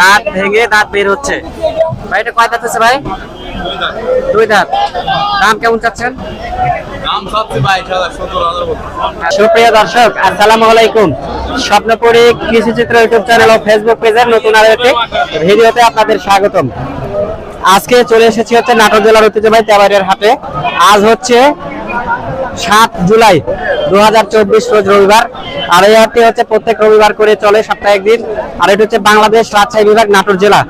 দাঁত ভেঙে দাঁত বের হচ্ছে। ভাই এটা কয় দাঁত হচ্ছে ভাই? দুই দাঁত। দাম কেমন চাচ্ছেন? সুপ্রিয় দর্শক আসসালামু আলাইকুম। স্বপ্নপুরী কৃষি চিত্র ইউটিউব চ্যানেল ও ফেসবুক পেজের নতুন আরও একটি ভিডিওতে আপনাদের স্বাগতম। আজকে চলে এসেছি হচ্ছে নাটোর জেলার ঐতিহ্যবাহী তেবাড়িয়ার হাটে। আজ হচ্ছে সাত জুলাই দু হাজার চব্বিশ রোজ রবিবার। আর এই হাটটি হচ্ছে প্রত্যেক রবিবার করে চলে, সপ্তাহে একদিন। আর এটি হচ্ছে বাংলাদেশ রাজশাহী বিভাগ নাটোর জেলা।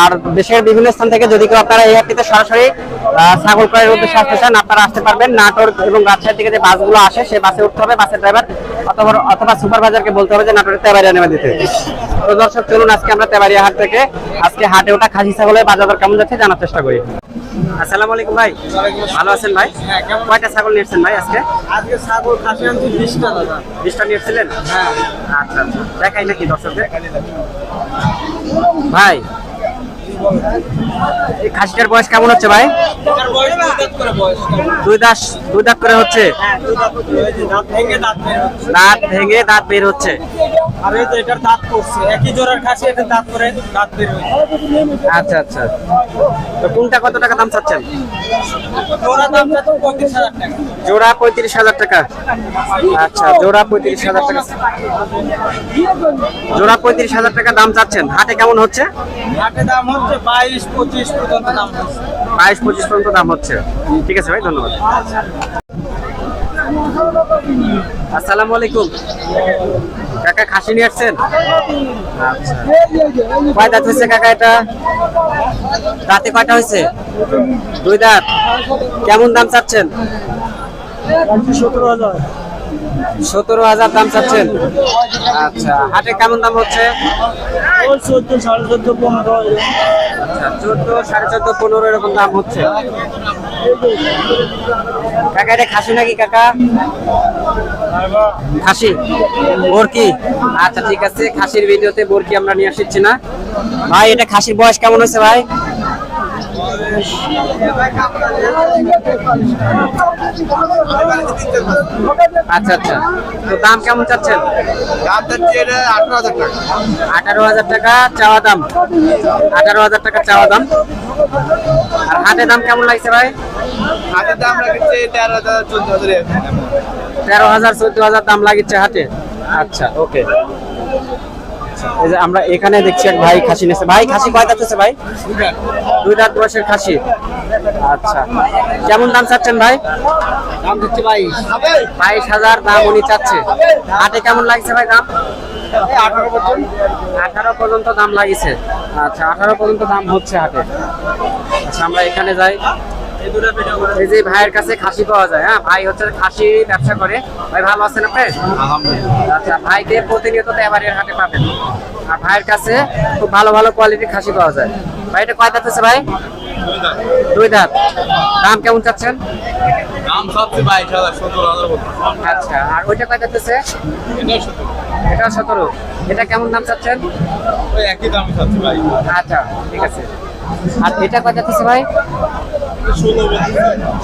আর দেশের বিভিন্ন স্থান থেকে যদি কেউ আপনারা এই হাটটিতে সরাসরি ছাগল ক্রয়ের উদ্দেশ্যে আসতে চান, আপনারা আসতে পারবেন নাটোর এবং রাজশাহী থেকে যে বাসগুলো আসে, সেই বাসে উঠতে হবে, বাসের ড্রাইভার অথবা অথবা সুপারভাইজারকে বলতে হবে যে নাটোরের তেবাড়িয়া নেমে দিতে। তো দর্শক, চলুন আজকে আমরা তেবাড়িয়া হাট থেকে, আজকে হাটে ওটা খাসি ছাগলের বাজার কেমন যাচ্ছে জানার চেষ্টা করি। আসসালামু আলাইকুম ভাই। ভালো আছেন ভাই? কয়টা ছাগল নিয়েছেন ভাই আজকে? আজকে ছাগল খাসি আনছি বিশটা দাদা। বিশটা নিয়েছিলেন? হ্যাঁ। আচ্ছা আচ্ছা। দেখাই নাকি দর্শকদের? ভাই এই খাসিটার বয়স কেমন হচ্ছে ভাই? দুই দাঁত করে দুই দাস দুই দাঁত করে হচ্ছে? হ্যাঁ হয়েছে, দাঁত ভেঙে দাঁত বের হচ্ছে। আর এই তো এটার দাঁত পড়ছে একই জোড়ার খাসি এটা দাঁত করে দাঁত বের হয়েছে। আচ্ছা আচ্ছা। তো কোনটা কত টাকা দাম চাচ্ছেন? জোড়া দাম চাচ্ছে পঁয়ত্রিশ হাজার টাকা। জোড়া পঁয়ত্রিশ হাজার টাকা। আচ্ছা জোড়া পঁয়ত্রিশ হাজার টাকা। জোড়া পঁয়ত্রিশ হাজার টাকা দাম চাচ্ছেন। হাটে কেমন হচ্ছে? হাটে দাম হচ্ছে বাইশ পঁচিশ পর্যন্ত দাম হচ্ছে। বাইশ পঁচিশ পর্যন্ত দাম হচ্ছে। ঠিক আছে ভাই ধন্যবাদ। আসসালামু আলাইকুম। কাকা খাসি নিয়ে আসছেন? আচ্ছা কয় দাঁত হয়েছে কাকা এটা? দাঁতে কয়টা হয়েছে? দুই দাঁত। কেমন দাম চাচ্ছেন? সতেরো হাজার সতেরো হাজার দাম চাচ্ছেন। আচ্ছা হাটে কেমন দাম হচ্ছে? ওই চোদ্দ সাড়ে চোদ্দ পনেরো আচ্ছা চোদ্দ সাড়ে চোদ্দ পনেরো এরকম দাম হচ্ছে। কাকা, এটা খাসি নাকি কাকা? খাসি? বোরকি? আচ্ছা ঠিক আছে। খাসির ভিডিওতে বোরকি আমরা নিয়ে আসছি না। ভাই, এটা খাসির বয়স কেমন হয়েছে, ভাই? আচ্ছা আচ্ছা। তো দাম কেমন চাচ্ছেন? দাম এটা আঠারো হাজার টাকা আঠারো হাজার টাকা চাওয়া দাম। আঠারো হাজার টাকা চাওয়া দাম। আর হাটে দাম কেমন লাগছে ভাই? হাতের দাম রাখছে তেরো হাজার চোদ্দ হাজার তেরো হাজার, চোদ্দ হাজার দাম লাগিচ্ছে হাটে। আচ্ছা ওকে। এই যে আমরা এখানে দেখছি এক ভাই খাসি নিয়েছে ভাই খাসি কয় দাঁত ভাই? দুই দাঁত বয়সের খাসি। আচ্ছা। কেমন দাম চাচ্ছেন ভাই? দাম হচ্ছে বাইশ। বাইশ হাজার দাম উনি চাচ্ছে। হাটে কেমন লাগছে ভাই দাম? আঠারো পর্যন্ত। আঠারো পর্যন্ত দাম লাগিছে। আচ্ছা আঠারো পর্যন্ত দাম হচ্ছে হাটে আচ্ছা আমরা এখানে যাই। এই যে ভাইয়ের কাছে খাসি পাওয়া যায় হ্যাঁ? ভাই হচ্ছে খাসি ব্যবসা করে। ভাই ভালো আছেন আপনি? আচ্ছা ভাইকে প্রতিনিয়ত এবারের হাটে পাবেন। আর ভাইয়ের কাছে খুব ভালো ভালো কোয়ালিটির খাসি পাওয়া যায়। ভাই এটা কয় দাঁত আছে ভাই? দুই দাঁত। দাম কেমন চাচ্ছেন? দাম সবচেয়ে বাইশ হাজার সত্তর হাজার আচ্ছা আর ওইটা কয় দাঁত আছে? এটাই সত্তর। এটা সতেরো। এটা কেমন দাম চাচ্ছেন? ওই একই আচ্ছা ঠিক আছে। আর এটা কয় দাঁত আছে ভাই?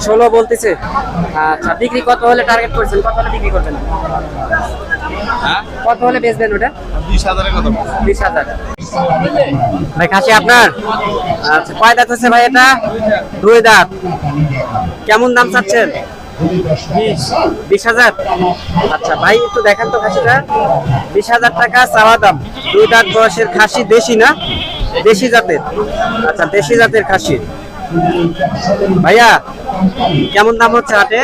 ষোলো বলতেছে। আচ্ছা বিক্রি কত হলে টার্গেট করছেন? কত হলে বিক্রি করবেন? হ্যাঁ? কত হলে বেচবেন ওটা? বিশ হাজারের কথা বিশ হাজার। ভাই খাসি আপনার? আচ্ছা কয় দাঁত হচ্ছে ভাই এটা? দুই দাঁত। কেমন দাম চাচ্ছেন? বিশ হাজার? আচ্ছা ভাই একটু দেখেন তো খাসিটা। বিশ হাজার টাকা চাওয়া দাম। দুই দাঁত বয়সের খাসি দেশি না? দেশি জাতের। আচ্ছা দেশি জাতের খাসি। ভাইয়া, কেমন দাম হচ্ছে হাটে?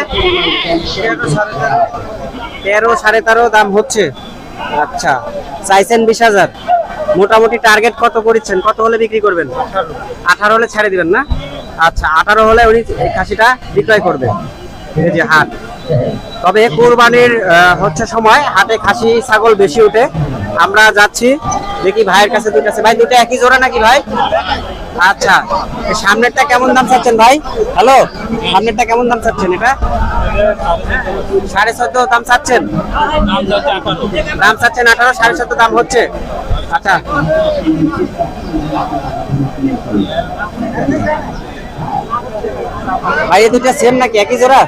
তেরো সাড়ে তেরো দাম হচ্ছে। আচ্ছা চাইছেন বিশ হাজার। মোটামুটি টার্গেট কত করেছেন কত হলে বিক্রি করবেন? আঠারো হলে ছেড়ে দিবেন না? আচ্ছা আঠারো হলে উনি এই খাসিটা বিক্রয় করবেন। এই যে হাট। তবে কোরবানির হচ্ছে সময় হাটে খাসি, ছাগল বেশি ওঠে। আমরা যাচ্ছি দেখি ভাইয়ের কাছে দুটো আছে ভাই দুটো একই জোড়া নাকি ভাই? আচ্ছা সামনেরটা কেমন দাম চাচ্ছেন ভাই? হ্যালো, সামনেরটা কেমন দাম চাচ্ছেন এটা? সাড়ে চোদ্দ দাম চাচ্ছেন? দাম চাচ্ছেন আঠারো, সাড়ে চোদ্দ দাম হচ্ছে। আচ্ছা। ভাই, এই দুইটা সেম নাকি? একই জোড়া?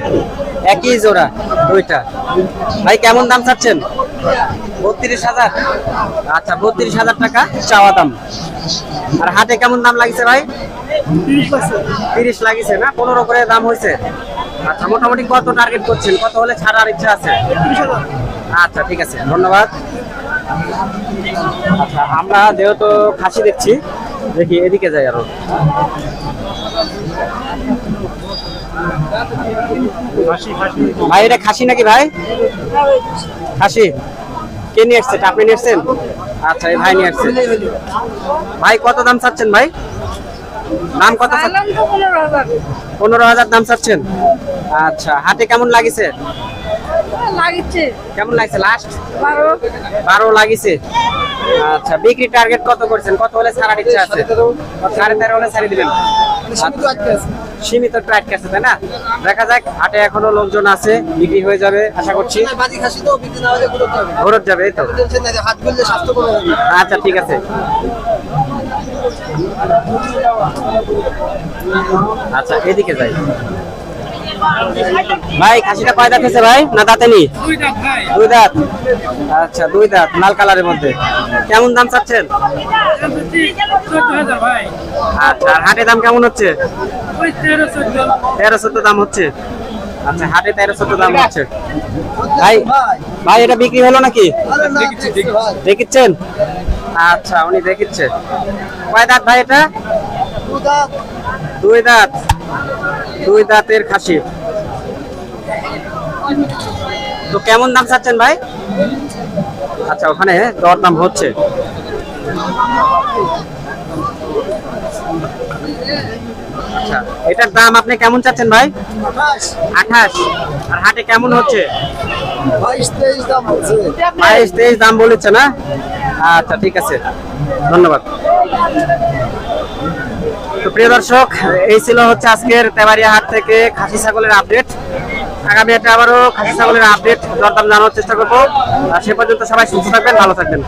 একই জোড়া, দুইটা। ভাই, কেমন দাম চাচ্ছেন? বত্রিশ হাজার? আচ্ছা বত্রিশ হাজার টাকা চাওয়া দাম। আর হাটে কেমন দাম লাগিছে ভাই? তিরিশ লাগিছে না? পনেরো করে দাম হয়েছে আচ্ছা মোটামুটি কত টার্গেট করছেন? কত হলে ছাড়ার ইচ্ছা আছে? আচ্ছা ঠিক আছে, ধন্যবাদ। আচ্ছা আমরা যেহেতু খাসি দেখছি, দেখি এদিকে যাই আরও। ভাই, এটা খাসি নাকি ভাই? খাসি কে নিয়ে আসছে? আপনি নিয়ে আসছেন? আচ্ছা এই ভাই নিয়ে আসছে। ভাই কত দাম চাচ্ছেন ভাই? দাম কত চাচ্ছেন? পনেরো হাজার। দাম চাচ্ছেন। আচ্ছা হাতে কেমন লাগিছে? লাগিচ্ছে। কেমন লাগছে লাস্ট বারো। বারো লাগিছে? আচ্ছা বিক্রি টার্গেট কত করছেন? কত হলে ছাড়ার ইচ্ছা আছে? হলে ছাড়ি দিবেন। সীমিত একটু আটকে আছে। তাই না? দেখা যাক হাটে এখনও লোকজন আছে বিক্রি হয়ে যাবে আশা করছি। বাজি খাসি তো বিক্রি না হলে ঘুরতে হবে ঘরত যাবে এই তো। হাত গুললে স্বাস্থ্য কমে যাবে আচ্ছা ঠিক আছে। আচ্ছা এদিকে যাই। ভাই, খাসিটা কয় দাঁত ভাই? না দাঁতে নি দুই দাঁত। আচ্ছা দুই দাঁত, লাল কালারের মধ্যে। কেমন দাম চাচ্ছেন? আচ্ছা আর হাটে দাম কেমন হচ্ছে? তেরো চোদ্দ দাম হচ্ছে। আচ্ছা হাটে তেরো চোদ্দ দাম হচ্ছে। ভাই ভাই, এটা বিক্রি হলো নাকি? দেখিচ্ছেন? আচ্ছা উনি দেখিচ্ছে। কয় দাঁত ভাই এটা? দুই দাঁত। দুই দাঁতের খাসি। তো কেমন দাম চাচ্ছেন ভাই? আচ্ছা ওখানে দর দাম হচ্ছে। আচ্ছা এটার দাম আপনি কেমন চাচ্ছেন ভাই? আঠাশ। আর হাটে কেমন হচ্ছে? বাইশ তেইশ দাম বলেছে। না? আচ্ছা ঠিক আছে। ধন্যবাদ। প্রিয় দর্শক, এই ছিল হচ্ছে আজকের তেবারিয়া হাট থেকে খাসি ছাগলের আপডেট। আগামী একটা আবারও খাসি ছাগলের আপডেট দরদাম জানানোর চেষ্টা করব। সে পর্যন্ত সবাই সুস্থ থাকবেন, ভালো থাকবেন।